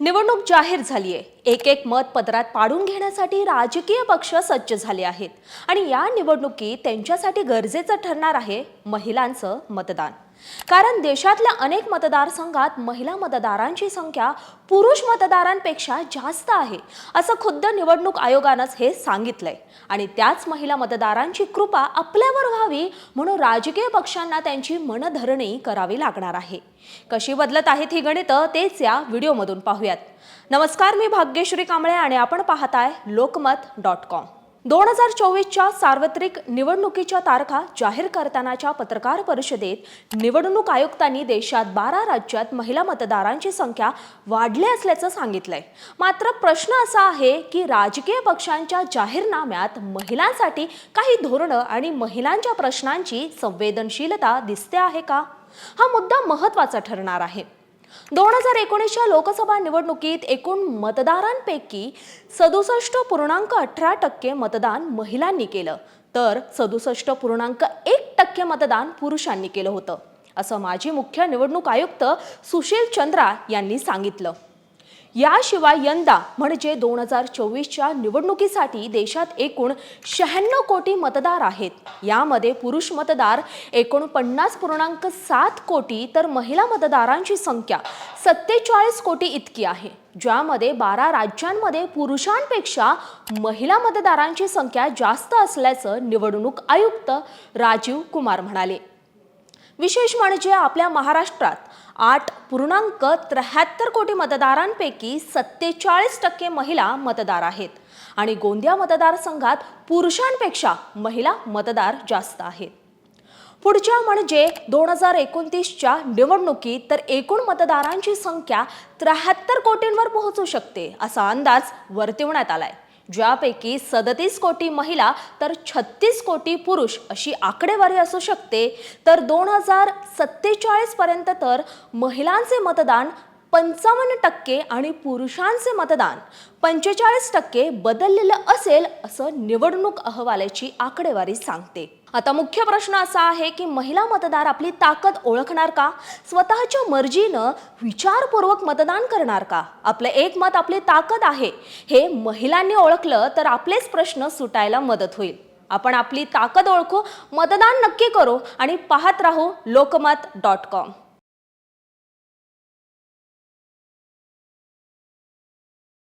निवडणूक जाहीर झाली आहे एक एक मत पदरात पाडून घेण्यासाठी राजकीय पक्ष सज्ज झाले आहेत. आणि या निवडणुकीत त्यांच्यासाठी गरजेचं ठरणार आहे महिलांचं मतदान. कारण देशातल्या अनेक मतदारसंघात महिला मतदारांची संख्या पुरुष मतदारांपेक्षा जास्त आहे असं खुद्द निवडणूक आयोगानंच हे सांगितलंय. आणि त्याच महिला मतदारांची कृपा आपल्यावर व्हावी म्हणून राजकीय पक्षांना त्यांची मनधरणी करावी लागणार आहे. कशी बदलत आहेत ही गणितं तेच या व्हिडिओमधून पाहूयात. नमस्कार मी भाग्यश्री कांबळे आणि आपण पाहताय लोकमत डॉट कॉम. दोन हजार चोवीसच्या सार्वत्रिक निवडणुकीच्या तारखा जाहीर करतानाच्या पत्रकार परिषदेत निवडणूक आयुक्तांनी देशात बारा राज्यात महिला मतदारांची संख्या वाढली असल्याचं सांगितलंय. मात्र प्रश्न असा आहे की राजकीय पक्षांच्या जाहीरनाम्यात महिलांसाठी काही धोरणं आणि महिलांच्या प्रश्नांची संवेदनशीलता दिसते आहे का? हा मुद्दा महत्त्वाचा ठरणार आहे. दोन हजार एकोणीसच्या लोकसभा निवडणुकीत एकूण मतदारांपैकी सदुसष्ट पूर्णांक अठरा टक्के मतदान महिलांनी केलं. तर सदुसष्ट पूर्णांक एक टक्के मतदान पुरुषांनी केलं होतं असं माजी मुख्य निवडणूक आयुक्त सुशील चंद्रा यांनी सांगितलं. याशिवाय यंदा म्हणजे दोन हजार चोवीसच्या निवडणुकीसाठी देशात एकूण शहाण्णव कोटी मतदार आहेत. यामध्ये पुरुष मतदार एकोणपन्नास पूर्णांक सात कोटी तर महिला मतदारांची संख्या सत्तेचाळीस कोटी इतकी आहे. ज्यामध्ये बारा राज्यांमध्ये पुरुषांपेक्षा महिला मतदारांची संख्या जास्त असल्याचं निवडणूक आयुक्त राजीव कुमार म्हणाले. विशेष म्हणजे आपल्या महाराष्ट्रात आठ पूर्णांक त्र्याहत्तर कोटी मतदारांपैकी सत्तेचाळीस टक्के महिला मतदार आहेत. आणि गोंदिया मतदारसंघात पुरुषांपेक्षा महिला मतदार जास्त आहेत. पुढच्या म्हणजे दोन हजार एकोणतीसच्या निवडणुकीत तर एकूण मतदारांची संख्या त्र्याहत्तर कोटींवर पोहोचू शकते असा अंदाज वर्तवण्यात आलाय. ज्यापैकी सदतीस कोटी महिला तर छत्तीस कोटी पुरुष अशी आकडेवारी असू शकते. तर दोन हजार सत्तेचाळीस पर्यंत तर महिलांचे मतदान पंचावन्न टक्के आणि पुरुषांचे मतदान पंचेचाळीस टक्के बदललेलं असेल असं निवडणूक अहवालाची आकडेवारी सांगते. आता मुख्य प्रश्न असा आहे की महिला मतदार आपली ताकद ओळखणार का? स्वतःच्या मर्जीनं विचारपूर्वक मतदान करणार का? आपलं एक मत आपली ताकद आहे. हे महिलांनी ओळखलं तर आपलेच प्रश्न सुटायला मदत होईल. आपण आपली ताकद ओळखू मतदान नक्की करू आणि पाहत राहू लोकमत डॉट कॉम.